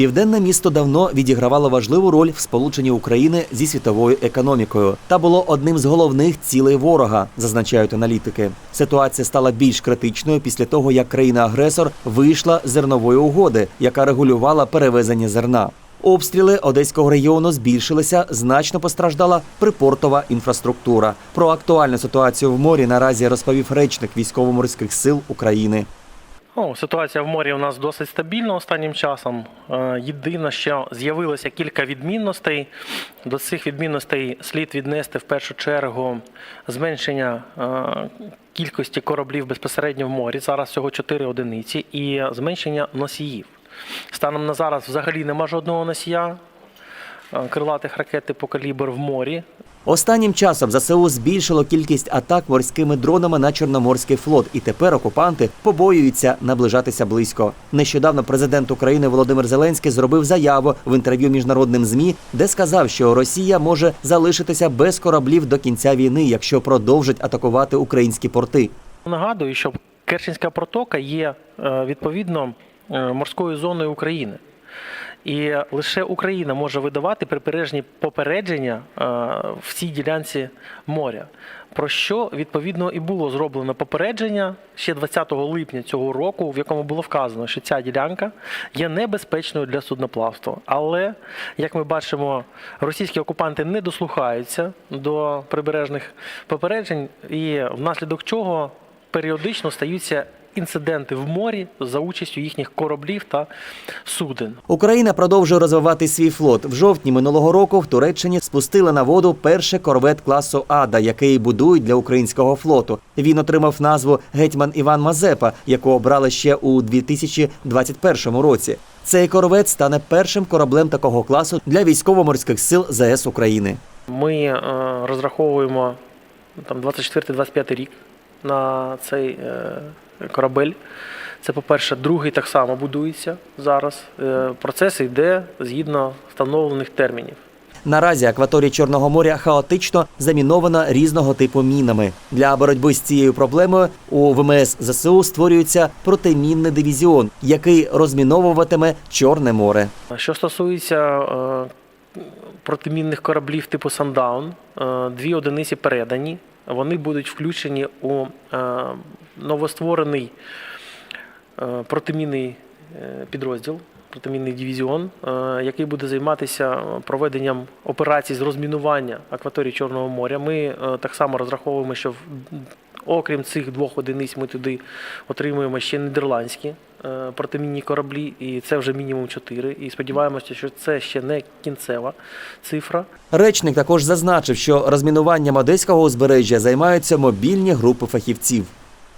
Південне місто давно відігравало важливу роль в сполученні України зі світовою економікою та було одним з головних цілей ворога, зазначають аналітики. Ситуація стала більш критичною після того, як країна-агресор вийшла з зернової угоди, яка регулювала перевезення зерна. Обстріли одеського регіону збільшилися, значно постраждала припортова інфраструктура. Про актуальну ситуацію в морі наразі розповів речник військово-морських сил України. Ну, ситуація в морі у нас досить стабільна останнім часом. Е, Єдине, що з'явилося кілька відмінностей. До цих відмінностей слід віднести в першу чергу зменшення е, кількості кораблів безпосередньо в морі. Зараз всього 4 одиниці, і зменшення носіїв. Станом на зараз взагалі нема жодного носія крилатих ракет типу калібр в морі. Останнім часом ЗСУ збільшило кількість атак морськими дронами на Чорноморський флот, і тепер окупанти побоюються наближатися близько. Нещодавно президент України Володимир Зеленський зробив заяву в інтерв'ю міжнародним змі, де сказав, що Росія може залишитися без кораблів до кінця війни, якщо продовжить атакувати українські порти. Нагадую, що Керченська протока є е, відповідно е, морською зоною України. І лише Україна може видавати прибережні попередження е, в цій ділянці моря. Про що відповідно і було зроблено попередження ще 20 липня цього року, в якому було вказано, що ця ділянка є небезпечною для судноплавства. Але як ми бачимо, російські окупанти не дослухаються до прибережних попереджень, і внаслідок чого періодично стаються інциденти в морі за участю їхніх кораблів та суден. Україна продовжує розвивати свій флот. В жовтні минулого року в Туреччині спустили на воду перший корвет класу Ада, який будують для українського флоту. Він отримав назву Гетьман Іван Мазепа, яку обрали ще у 2021 році. Цей корвет стане першим кораблем такого класу для військово-морських сил ЗС України. Ми е, розраховуємо там 24-25 рік на цей е, корабель. Це, по-перше, другий так само будується зараз. Е, процес йде згідно встановлених термінів. Наразі акваторія Чорного моря хаотично замінована різного типу мінами. Для боротьби з цією проблемою у ВМС ЗСУ створюється протимінний дивізіон, який розміновуватиме Чорне море. Що стосується е, протимінних кораблів типу Сандаун, дві одиниці передані. Вони будуть включені у е, новостворений е, протимінний е, підрозділ, протимінний дивізіон, який буде займатися проведенням операцій з розмінування акваторії Чорного моря. Ми так само розраховуємо, що в- окрім цих двох одиниць ми туди отримуємо ще нідерландські е, протимінні кораблі, і це вже мінімум чотири. І сподіваємося, що це ще не кінцева цифра. Речник також зазначив, що розмінуванням одеського узбережжя займаються мобільні групи фахівців.